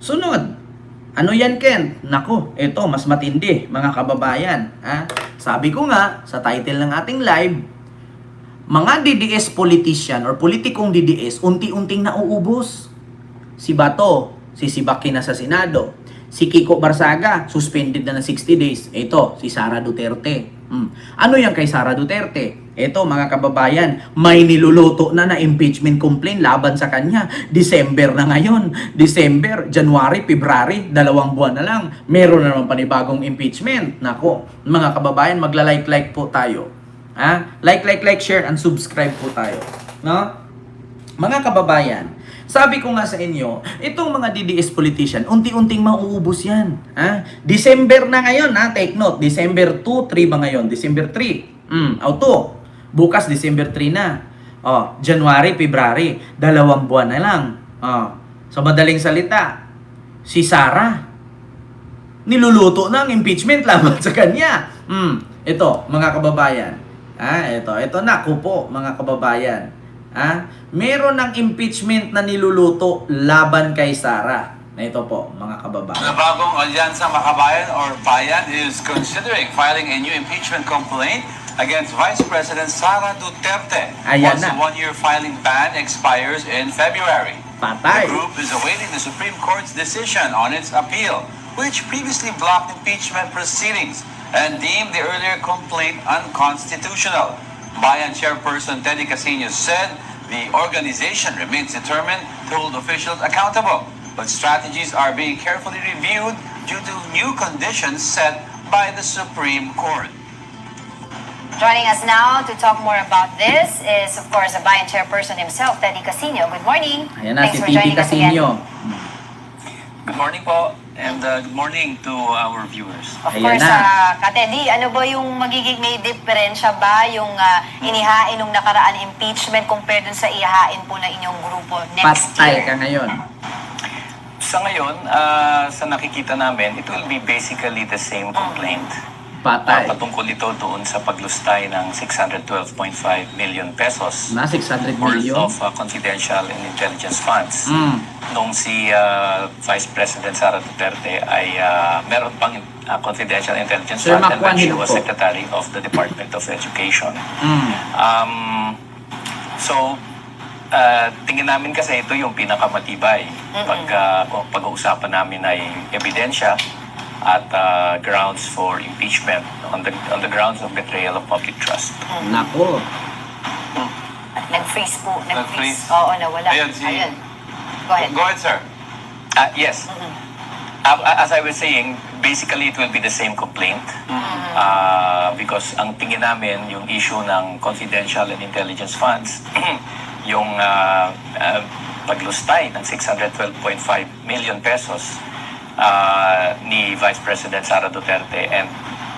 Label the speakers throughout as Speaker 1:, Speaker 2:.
Speaker 1: Sunod. Ano yan, Ken? Nako, ito, mas matindi, mga kababayan. Ha? Sabi ko nga, sa title ng ating live, mga DDS politician or politikong DDS, unti-unting nauubos. Si Bato, sisibaki na sa Senado. Si Kiko Barsaga, suspended na ng 60 days. Ito, si Sara Duterte. Hmm. Ano yan kay Sara Duterte? Ito mga kababayan, may niluluto na na impeachment complaint laban sa kanya. December na ngayon. December, January, February, dalawang buwan na lang. Meron na naman panibagong impeachment. Nako, mga kababayan, magla-like-like po tayo. Ha? Like, like, like, share, and subscribe po tayo. No? Mga kababayan, sabi ko nga sa inyo, itong mga DDS politician, unti-unting mauubos yan. Ha? December na ngayon, ha? Take note, December 2, 3 ba ngayon? December 3. Mm, auto. Bukas, December 3 na. Oh, January, February, dalawang buwan na lang. Oh, sa madaling salita, si Sarah, niluluto na ang impeachment laban sa kanya. Hmm, ito, mga kababayan. Ah, ito, ito na po, mga kababayan. Ah, meron ng impeachment na niluluto laban kay Sara. Na ito po, mga kababayan.
Speaker 2: The bagong Alyansa Makabayan or Bayan is considering filing a new impeachment complaint against Vice President Sara Duterte
Speaker 1: Ayan
Speaker 2: once the one-year filing ban expires in February.
Speaker 1: Patay.
Speaker 2: The group is awaiting the Supreme Court's decision on its appeal, which previously blocked impeachment proceedings and deemed the earlier complaint unconstitutional. Bayan chairperson Teddy Casino said the organization remains determined to hold officials accountable, but strategies are being carefully reviewed due to new conditions set by the Supreme Court.
Speaker 3: Joining us now to talk more about this is, of course, the Bayan chairperson himself, Teddy Casino. Good morning.
Speaker 1: Ayan na,
Speaker 3: Thanks
Speaker 1: si
Speaker 3: for
Speaker 1: Titi
Speaker 3: joining us again.
Speaker 1: Casino.
Speaker 4: Good morning po, and uh, good morning to our viewers.
Speaker 3: Of
Speaker 1: Ayan
Speaker 3: course,
Speaker 1: na.
Speaker 3: uh, Katedi, ano ba yung magiging may diferensya ba yung uh, inihain ng nakaraan impeachment compared dun sa ihahain po ng inyong grupo next
Speaker 1: Patay
Speaker 3: year?
Speaker 1: ka ngayon.
Speaker 4: Sa ngayon, uh, sa nakikita namin, it will be basically the same complaint.
Speaker 1: Patay.
Speaker 4: Uh, patungkol ito doon sa paglustay ng 612.5 million pesos
Speaker 1: Na 600
Speaker 4: worth
Speaker 1: million.
Speaker 4: of uh, confidential and intelligence funds.
Speaker 1: Mm.
Speaker 4: Nung si uh, Vice President Sara Duterte ay uh, meron pang uh, confidential intelligence
Speaker 1: Sir
Speaker 4: fund and when she was
Speaker 1: po.
Speaker 4: Secretary of the Department of Education.
Speaker 1: Mm.
Speaker 4: Um, so, uh, tingin namin kasi ito yung pinakamatibay pag uh, pag-uusapan namin ay ebidensya at uh, grounds for impeachment on the on the grounds of betrayal of public trust.
Speaker 1: Nako.
Speaker 3: Nag-freeze po. Nag-freeze.
Speaker 2: Nag-freeze.
Speaker 3: Oo, nawala.
Speaker 2: Ayun, si-
Speaker 3: Ayun. Go ahead.
Speaker 2: Go ahead, sir.
Speaker 4: Uh, yes. Uh, as I was saying, basically it will be the same complaint uh, because ang tingin namin yung issue ng confidential and intelligence funds, yung uh, uh, paglustay ng 612.5 million pesos uh, ni Vice President Sara Duterte and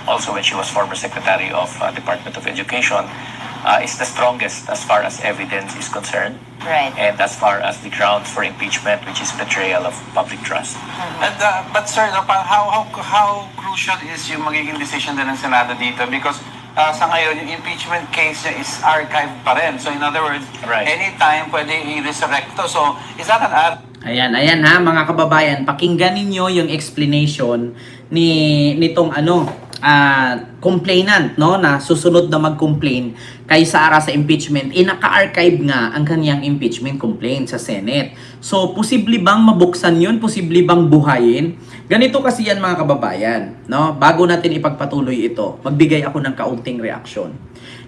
Speaker 4: also when she was former Secretary of uh, Department of Education uh, is the strongest as far as evidence is concerned
Speaker 3: Right.
Speaker 4: and as far as the grounds for impeachment, which is betrayal of public trust.
Speaker 2: And, uh, but sir, no, how, how, how crucial is yung magiging decision din ng Senado dito? Because uh, sa ngayon, yung impeachment case niya is archived pa rin. So in other words,
Speaker 4: Right.
Speaker 2: anytime pwede i-resurrect to. So is that an ad?
Speaker 1: Ayan, ayan ha mga kababayan, pakinggan ninyo yung explanation ni nitong ano, ah, complainant no na susunod na mag-complain kay Sara sa impeachment. Eh naka-archive nga ang kanyang impeachment complaint sa Senate. So posible bang mabuksan 'yun? Posible bang buhayin? Ganito kasi yan mga kababayan, no? Bago natin ipagpatuloy ito, magbigay ako ng kaunting reaksyon.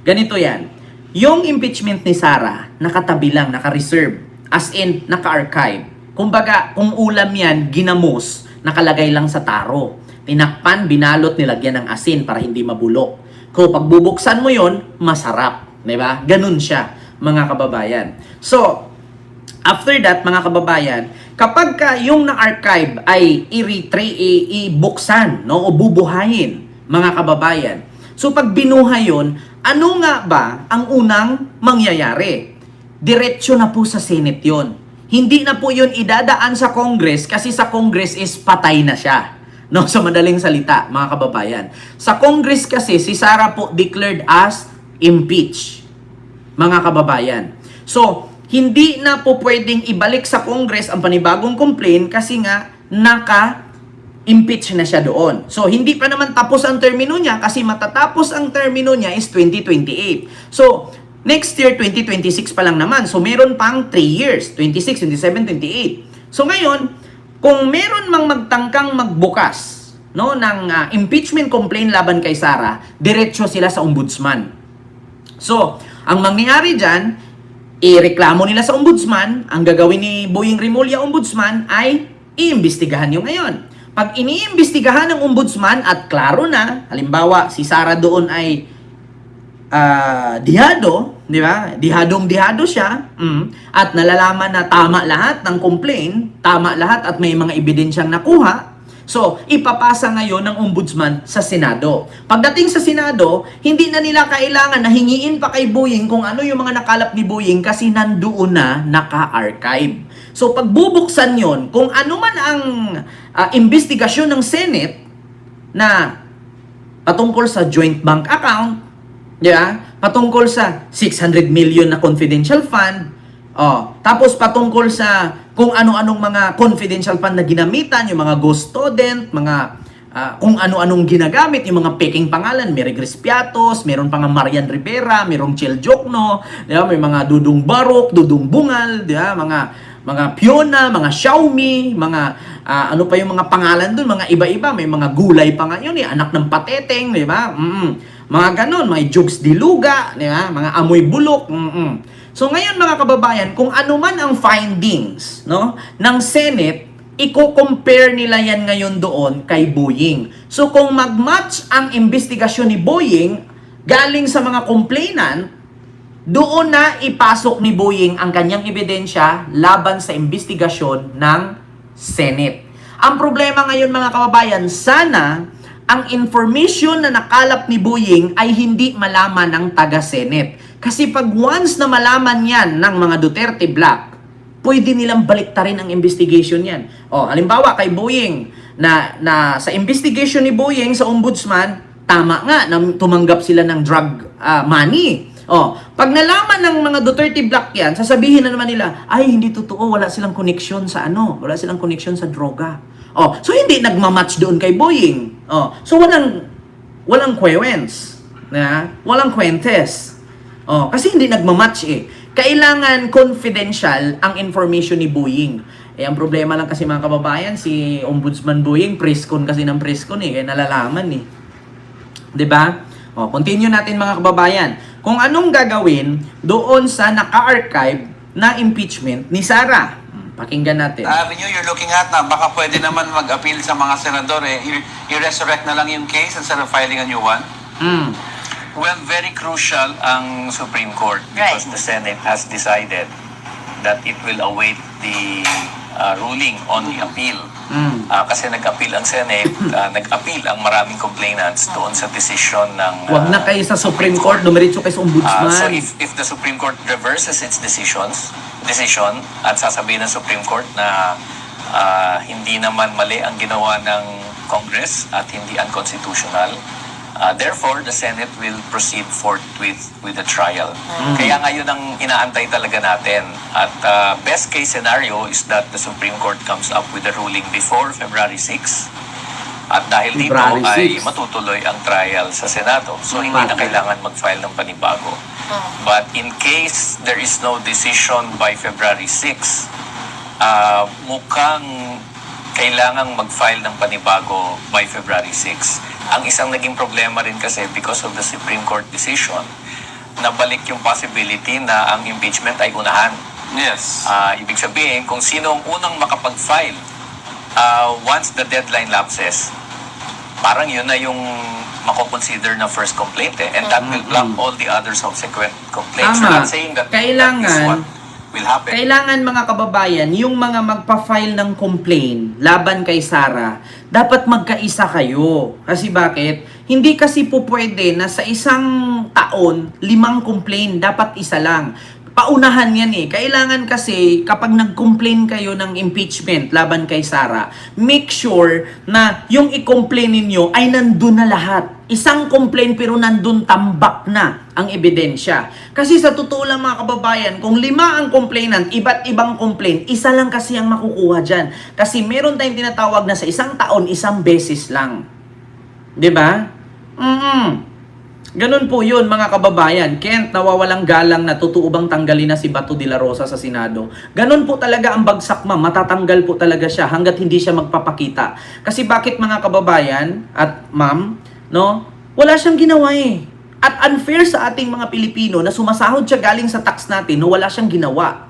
Speaker 1: Ganito 'yan. Yung impeachment ni Sara, nakatabi lang, naka-reserve. As in, naka-archive. Kumbaga, kung ulam yan, ginamos, nakalagay lang sa taro. Tinakpan, binalot, nilagyan ng asin para hindi mabulok. Kung pagbubuksan mo yon masarap. ba? Ganun siya, mga kababayan. So, After that, mga kababayan, kapag ka yung na-archive ay i-retra- i- ibuksan, no, o bubuhayin, mga kababayan. So pag binuhay yun, ano nga ba ang unang mangyayari? Diretso na po sa Senate yon. Hindi na po yun idadaan sa Congress kasi sa Congress is patay na siya. No, sa madaling salita, mga kababayan. Sa Congress kasi, si Sara po declared as impeached mga kababayan. So, hindi na po pwedeng ibalik sa Congress ang panibagong complaint kasi nga naka-impeach na siya doon. So, hindi pa naman tapos ang termino niya kasi matatapos ang termino niya is 2028. So, next year, 2026 pa lang naman. So, meron pang 3 years. 26, 27, 28. So, ngayon, kung meron mang magtangkang magbukas no ng ah, impeachment complaint laban kay Sara, diretso sila sa ombudsman. So, ang mangyayari dyan, ireklamo nila sa ombudsman, ang gagawin ni Boying Rimulya ombudsman ay iimbestigahan yung ngayon. Pag iniimbestigahan ng ombudsman at klaro na, halimbawa si Sara doon ay ah, dihado, di ba? Dihadong dihado siya, mm, at nalalaman na tama lahat ng complaint, tama lahat at may mga ebidensyang nakuha, So, ipapasa ngayon ng ombudsman sa Senado. Pagdating sa Senado, hindi na nila kailangan na hingiin pa kay Boying kung ano yung mga nakalap ni Boying kasi nandoon na naka-archive. So, pagbubuksan yon kung ano man ang ah, investigasyon ng Senate na patungkol sa joint bank account, di? Patungkol sa 600 million na confidential fund, oh, tapos patungkol sa kung ano-anong mga confidential fund na ginamitan, yung mga ghost student, mga ah, kung ano-anong ginagamit, yung mga peking pangalan, Mary Grace Piatos, meron pa nga Marian Rivera, merong Chel Jokno, di ba? may mga Dudong Barok, Dudong Bungal, di ba? mga mga Piona, mga Xiaomi, mga ah, ano pa yung mga pangalan dun, mga iba-iba, may mga gulay pa nga yun, eh, anak ng pateteng, di ba? Mm Mga ganon, mga jokes diluga, di ba? Mga amoy bulok, mm So ngayon mga kababayan, kung ano man ang findings no, ng Senate, i-compare nila yan ngayon doon kay Boeing. So kung mag-match ang investigasyon ni Boeing galing sa mga complainant, doon na ipasok ni Boeing ang kanyang ebidensya laban sa investigasyon ng Senate. Ang problema ngayon mga kababayan, sana ang information na nakalap ni Boeing ay hindi malaman ng taga-Senate. Kasi pag once na malaman yan ng mga Duterte Black, pwede nilang baliktarin ang investigation yan. O, halimbawa kay Boeing, na, na sa investigation ni Boeing sa ombudsman, tama nga na tumanggap sila ng drug ah, money. O, pag nalaman ng mga Duterte Black yan, sasabihin na naman nila, ay hindi totoo, wala silang connection sa ano, wala silang connection sa droga. O, so hindi nagmamatch doon kay Boeing. O, so walang walang kwewens, na walang kwentes. Oh, kasi hindi nagmamatch eh. Kailangan confidential ang information ni Boeing. Eh, ang problema lang kasi mga kababayan, si Ombudsman Boeing, preskon kasi ng preskon eh, kaya nalalaman eh. ba? Oh, continue natin mga kababayan. Kung anong gagawin doon sa naka-archive na impeachment ni Sara. Pakinggan natin.
Speaker 2: avenue you're looking at na baka pwede naman mag-appeal sa mga senador eh. I- I-resurrect na lang yung case instead of filing a new one.
Speaker 1: Mm.
Speaker 4: Well, very crucial ang Supreme Court because
Speaker 3: Right.
Speaker 4: the Senate has decided that it will await the uh, ruling on the appeal.
Speaker 1: Mm.
Speaker 4: Ah, kasi nag-appeal ang Senate, ah, nag-appeal ang maraming complainants doon sa decision ng
Speaker 1: Huwag na
Speaker 4: ah,
Speaker 1: kayo sa Supreme Court, dumiretso kayo sa
Speaker 4: Ah,
Speaker 1: Ombudsman.
Speaker 4: so if, if the Supreme Court reverses its decisions, decision at sasabihin ng Supreme Court na ah, hindi naman mali ang ginawa ng Congress at hindi unconstitutional, ah, therefore the Senate will proceed forthwith with the trial. Kaya ngayon ang inaantay talaga natin. At ah, best case scenario is that the Supreme Court comes up with a ruling before February 6. At dahil dito ay
Speaker 1: 6.
Speaker 4: matutuloy ang trial sa Senado. So hindi na kailangan mag-file ng panibago. But in case there is no decision by February 6, ah, mukhang kailangang mag-file ng panibago by February 6. Ang isang naging problema rin kasi because of the Supreme Court decision, nabalik yung possibility na ang impeachment ay unahan.
Speaker 2: Yes.
Speaker 4: Ah, ibig sabihin, kung sino ang unang makapag-file ah, once the deadline lapses, parang yun na yung mako-consider na first complaint eh. And that will block all the other subsequent complaints.
Speaker 1: Tama.
Speaker 4: We're not saying that, that is
Speaker 1: Kailangan-
Speaker 4: what will happen.
Speaker 1: Kailangan mga kababayan, yung mga magpa-file ng complaint laban kay Sara, dapat magkaisa kayo. Kasi bakit? Hindi kasi po pwede na sa isang taon, limang complaint, dapat isa lang. Paunahan yan eh. Kailangan kasi kapag nag-complain kayo ng impeachment laban kay Sara, make sure na yung i-complain ninyo ay nandun na lahat. Isang complaint pero nandun tambak na ang ebidensya. Kasi sa totoo lang mga kababayan, kung lima ang complainant, iba't ibang complaint, isa lang kasi ang makukuha dyan. Kasi meron tayong tinatawag na sa isang taon, isang beses lang. 'Di ba? Mm. Ganun po 'yun mga kababayan. Kent nawawalang galang na totoo bang tanggalin na si Bato de la Rosa sa Senado. Ganun po talaga ang bagsak ma'am. Matatanggal po talaga siya hanggat hindi siya magpapakita. Kasi bakit mga kababayan at ma'am, no? Wala siyang ginawa eh. At unfair sa ating mga Pilipino na sumasahod siya galing sa tax natin no wala siyang ginawa.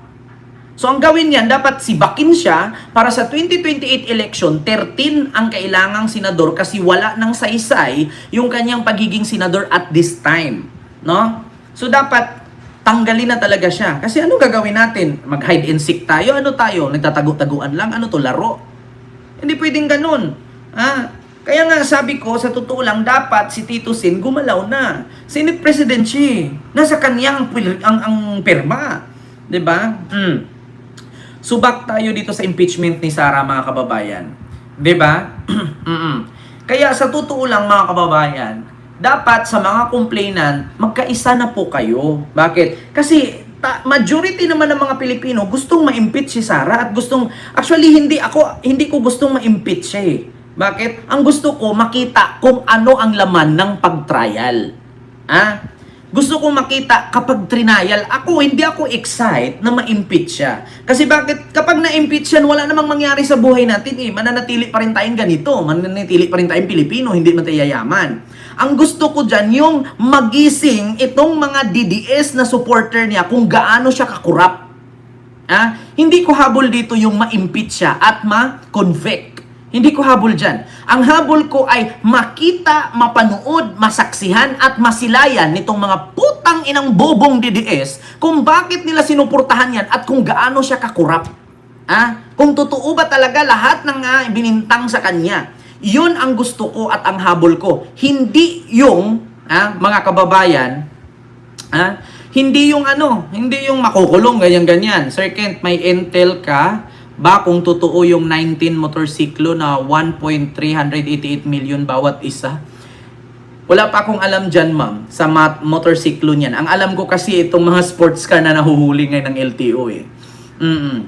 Speaker 1: So ang gawin niyan, dapat sibakin siya para sa 2028 election, 13 ang kailangang senador kasi wala nang saysay yung kanyang pagiging senador at this time. No? So dapat tanggalin na talaga siya. Kasi ano gagawin natin? Mag-hide and seek tayo? Ano tayo? Nagtatago-taguan lang? Ano to? Laro? Hindi pwedeng ganun. Ah, kaya nga sabi ko, sa totoo lang, dapat si Tito Sin gumalaw na. Senate President siya. Nasa kanya ang, pil- ang, ang perma. 'Di ba? Mm. Subak tayo dito sa impeachment ni Sara mga kababayan. 'Di ba? Kaya sa totoo lang mga kababayan, dapat sa mga complainant, magkaisa na po kayo. Bakit? Kasi ta- majority naman ng mga Pilipino gustong ma-impeach si Sara at gustong actually hindi ako hindi ko gustong ma-impeach siya eh. Bakit? Ang gusto ko makita kung ano ang laman ng pag-trial. Ah? Gusto ko makita kapag trinayal, ako hindi ako excited na ma-impeach siya. Kasi bakit kapag na-impeach yan, wala namang mangyari sa buhay natin eh. Mananatili pa rin tayong ganito. Mananatili pa rin tayong Pilipino, hindi man tayo yayaman. Ang gusto ko dyan, yung magising itong mga DDS na supporter niya kung gaano siya kakurap. Ah, hindi ko habol dito yung ma-impeach siya at ma-convict. Hindi ko habol dyan. Ang habol ko ay makita, mapanood, masaksihan at masilayan nitong mga putang inang bobong DDS kung bakit nila sinuportahan yan at kung gaano siya kakurap. Ah, kung totoo ba talaga lahat ng uh, binintang sa kanya. Yun ang gusto ko at ang habol ko. Hindi yung ah, mga kababayan Ah, hindi yung ano, hindi yung makukulong ganyan-ganyan. Sir Kent, may intel ka ba kung totoo yung 19 motorsiklo na 1.388 million bawat isa? Wala pa akong alam dyan, ma'am, sa motorsiklo niyan. Ang alam ko kasi itong mga sports car na nahuhuli ngayon ng LTO eh. Mm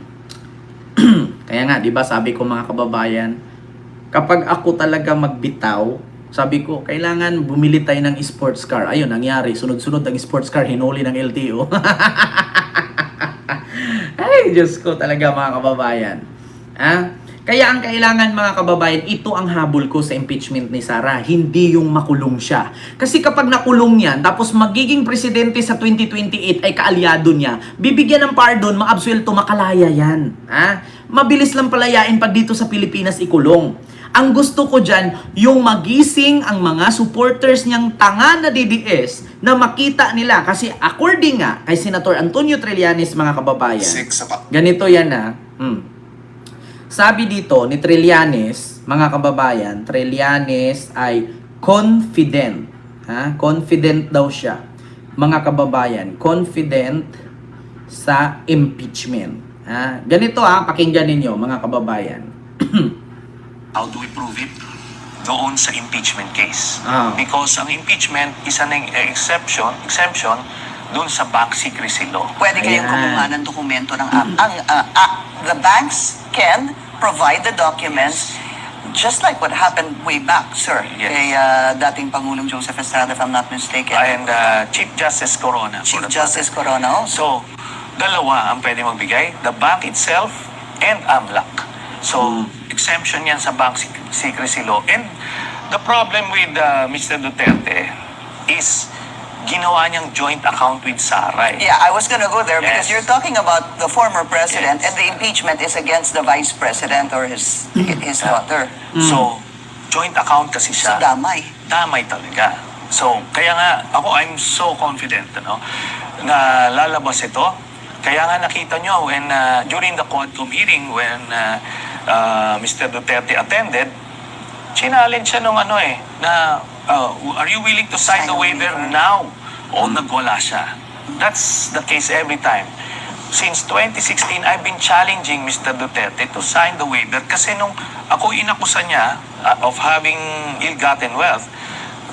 Speaker 1: Kaya nga, di ba sabi ko mga kababayan, kapag ako talaga magbitaw, sabi ko, kailangan bumili tayo ng sports car. Ayun, nangyari. Sunod-sunod ang sports car, hinuli ng LTO. Ay, Diyos ko talaga mga kababayan. Ah? Kaya ang kailangan mga kababayan, ito ang habol ko sa impeachment ni Sara, hindi yung makulong siya. Kasi kapag nakulong yan, tapos magiging presidente sa 2028 ay kaalyado niya, bibigyan ng pardon, maabsuelto, makalaya yan. Ah? Mabilis lang palayain pag dito sa Pilipinas ikulong. Ang gusto ko dyan, yung magising ang mga supporters niyang tanga na DDS na makita nila. Kasi according nga kay Senator Antonio Trillanes, mga kababayan, ganito yan na. Hmm. Sabi dito ni Trillanes, mga kababayan, Trillanes ay confident. Ha? Confident daw siya. Mga kababayan, confident sa impeachment. Ha? Ganito ha, pakinggan ninyo mga kababayan.
Speaker 4: How do we prove it? Doon sa impeachment case.
Speaker 1: Ah.
Speaker 4: Because ang impeachment is an exception, exemption doon sa bank secrecy law.
Speaker 5: Pwede kayong
Speaker 1: Ayan.
Speaker 5: kumuha ng dokumento ng ang, ang ah, ah, the banks can provide the documents just like what happened way back, sir,
Speaker 4: Yes.
Speaker 5: kay ah, dating Pangulong Joseph Estrada, if I'm not mistaken.
Speaker 4: And uh, Chief Justice Corona. for
Speaker 5: Chief
Speaker 4: that
Speaker 5: Justice Corona also.
Speaker 4: So, dalawa ang pwede magbigay. The bank itself and AMLAC. So, exemption yan sa bank sec- secrecy law. And the problem with uh, Mr. Duterte is ginawa niyang joint account with Sara. eh.
Speaker 5: Yeah, I was gonna go there because
Speaker 4: Yes.
Speaker 5: you're talking about the former president
Speaker 4: Yes.
Speaker 5: and the impeachment is against the vice president or his his daughter.
Speaker 4: So, joint account kasi
Speaker 5: So
Speaker 4: siya.
Speaker 5: damay.
Speaker 4: damay talaga. So, kaya nga, ako, I'm so confident, ano, na lalabas ito. Kaya nga nakita nyo, when, uh, during the Quadcom hearing, when uh, uh, Mr. Duterte attended, challenge siya nung ano eh, na, uh, are you willing to sign
Speaker 5: Sign
Speaker 4: the waiver now? O nagwala siya.
Speaker 6: that's the case every time. Since 2016, I've been challenging Mr. Duterte to sign the waiver kasi nung ako inakusa niya uh, of having ill-gotten wealth,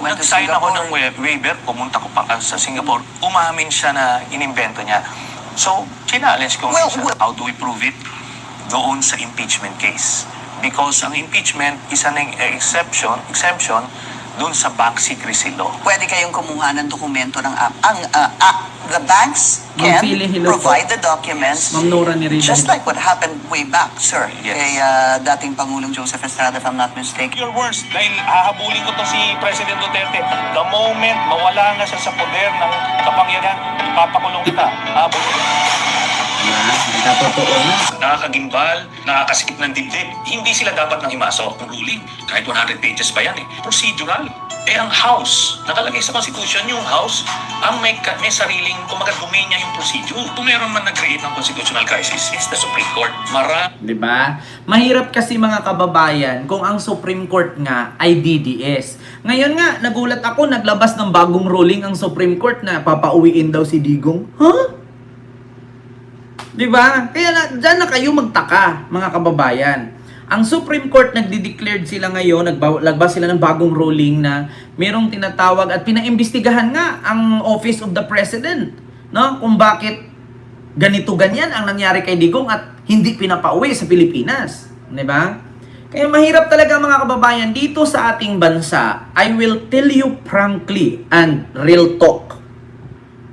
Speaker 5: Went
Speaker 6: nag-sign ako ng wa- waiver, pumunta ko pa sa Singapore, umamin siya na inimbento niya. So, challenge ko
Speaker 5: Well,
Speaker 6: siya.
Speaker 5: well-
Speaker 6: How do we prove it? Doon sa impeachment case. Because ang impeachment is an exception, exemption doon sa bank secrecy law.
Speaker 5: Pwede kayong kumuha ng dokumento ng app. Ang uh, app, the banks can provide the documents.
Speaker 1: Ma'am Nora.
Speaker 5: Just like what happened way back, sir,
Speaker 6: Yes.
Speaker 5: kay uh, dating Pangulong Joseph Estrada, if I'm not mistaken.
Speaker 6: your worst dahil hahabulin ko to si President Duterte. The moment mawala na siya sa poder ng kapangyarihan, ipapakulong kita. Habol
Speaker 1: Diba? Nakatotoo na.
Speaker 6: nakakagimbal, nakakasikip ng dibdib. Hindi sila dapat nang himasok ng ruling. Kahit 100 pages pa yan eh. Procedural. Eh ang House, nakalagay sa Constitution yung House, ang may, may sariling, kumaga niya yung procedure. Kung meron man nag-create ng constitutional crisis, it's the Supreme Court. Mara
Speaker 1: 'Di ba? Mahirap kasi mga kababayan kung ang Supreme Court nga ay DDS. Ngayon nga, nagulat ako, naglabas ng bagong ruling ang Supreme Court na papauwiin daw si Digong. Huh? 'Di ba? Kaya na, dyan na kayo magtaka, mga kababayan. Ang Supreme Court nagde-declared sila ngayon, naglabas sila ng bagong ruling na merong tinatawag at pinaimbestigahan nga ang Office of the President, no? Kung bakit ganito ganyan ang nangyari kay Digong at hindi pinapauwi sa Pilipinas, 'di ba? Kaya mahirap talaga mga kababayan dito sa ating bansa. I will tell you frankly and real talk.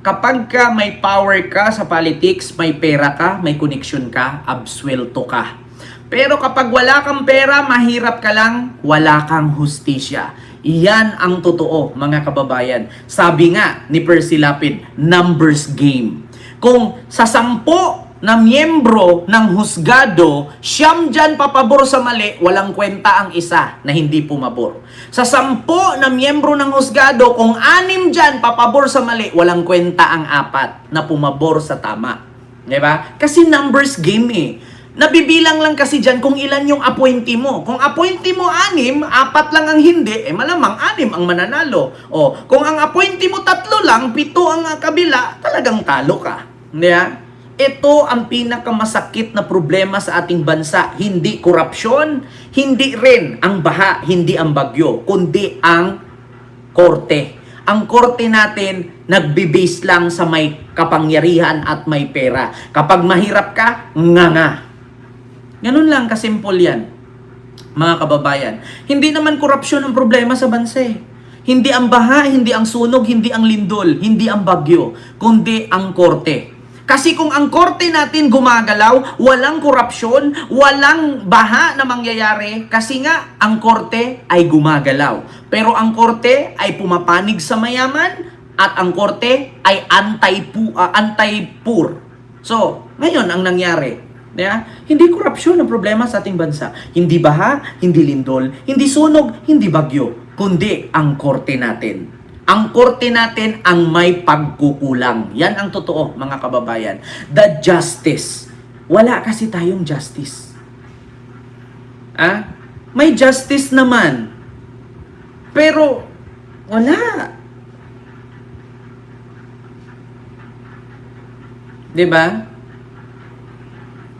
Speaker 1: Kapag ka may power ka sa politics, may pera ka, may connection ka, absuelto ka. Pero kapag wala kang pera, mahirap ka lang, wala kang hustisya. Iyan ang totoo, mga kababayan. Sabi nga ni Percy Lapid, numbers game. Kung sa sampo na miyembro ng husgado, siyam dyan papabor sa mali, walang kwenta ang isa na hindi pumabor. Sa sampo na miyembro ng husgado, kung anim dyan papabor sa mali, walang kwenta ang apat na pumabor sa tama. Di ba? Kasi numbers game eh. Nabibilang lang kasi dyan kung ilan yung appointee mo. Kung appointee mo anim, apat lang ang hindi, eh malamang anim ang mananalo. O, kung ang appointee mo tatlo lang, pito ang kabila, talagang talo ka. Di ba? Ito ang pinakamasakit na problema sa ating bansa. Hindi korupsyon, hindi rin ang baha, hindi ang bagyo, kundi ang korte. Ang korte natin, nagbe-base lang sa may kapangyarihan at may pera. Kapag mahirap ka, nga nga. Ganun lang, kasimple yan. Mga kababayan. Hindi naman korupsyon ang problema sa bansa eh. Hindi ang baha, hindi ang sunog, hindi ang lindol, hindi ang bagyo, kundi ang korte. Kasi kung ang korte natin gumagalaw, walang korupsyon, walang baha na mangyayari kasi nga ang korte ay gumagalaw. Pero ang korte ay pumapanig sa mayaman at ang korte ay ah, anti-poor. So, ngayon ang nangyari, Yeah? Hindi korupsyon ang problema sa ating bansa. Hindi baha, hindi lindol, hindi sunog, hindi bagyo, kundi ang korte natin. Ang korte natin ang may pagkukulang. Yan ang totoo, mga kababayan. The justice. Wala kasi tayong justice. Ah? May justice naman. Pero, wala. ba?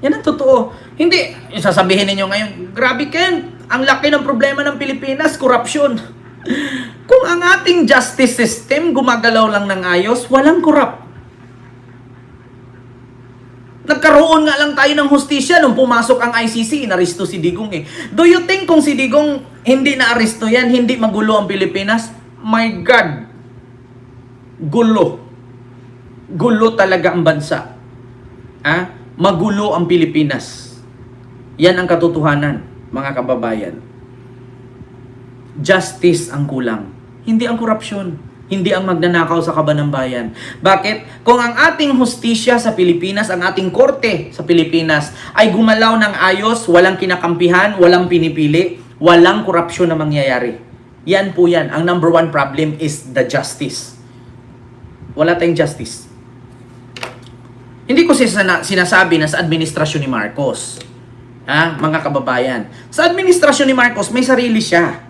Speaker 1: Yan ang totoo. Hindi, sasabihin ninyo ngayon, grabe Ken, ang laki ng problema ng Pilipinas, korupsyon. Kung ang ating justice system gumagalaw lang ng ayos, walang korap. Nagkaroon nga lang tayo ng hustisya nung pumasok ang ICC, inaresto si Digong eh. Do you think kung si Digong hindi na-aresto yan, hindi magulo ang Pilipinas? My God! Gulo. Gulo talaga ang bansa. Ah, magulo ang Pilipinas. Yan ang katotohanan, mga kababayan. Justice ang kulang. Hindi ang korupsyon. Hindi ang magnanakaw sa kaban ng bayan. Bakit? Kung ang ating hustisya sa Pilipinas, ang ating korte sa Pilipinas ay gumalaw ng ayos, walang kinakampihan, walang pinipili, walang korupsyon na mangyayari. Yan po yan. Ang number one problem is the justice. Wala tayong justice. Hindi ko sinasabi na sa administrasyon ni Marcos. Ha, mga kababayan. Sa administrasyon ni Marcos, may sarili siya.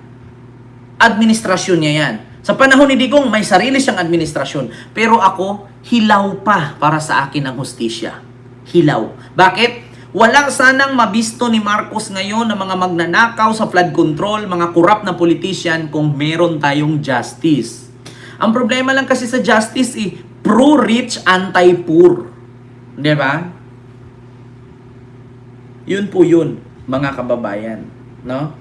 Speaker 1: Administrasyon niya yan. Sa panahon ni Digong, may sarili siyang administrasyon. Pero ako, hilaw pa para sa akin ang hustisya. Hilaw. Bakit? Walang sanang mabisto ni Marcos ngayon na mga magnanakaw sa flood control, mga kurap na politician kung meron tayong justice. Ang problema lang kasi sa justice eh, pro-rich, anti-poor. Di ba? Yun po yun, mga kababayan. No?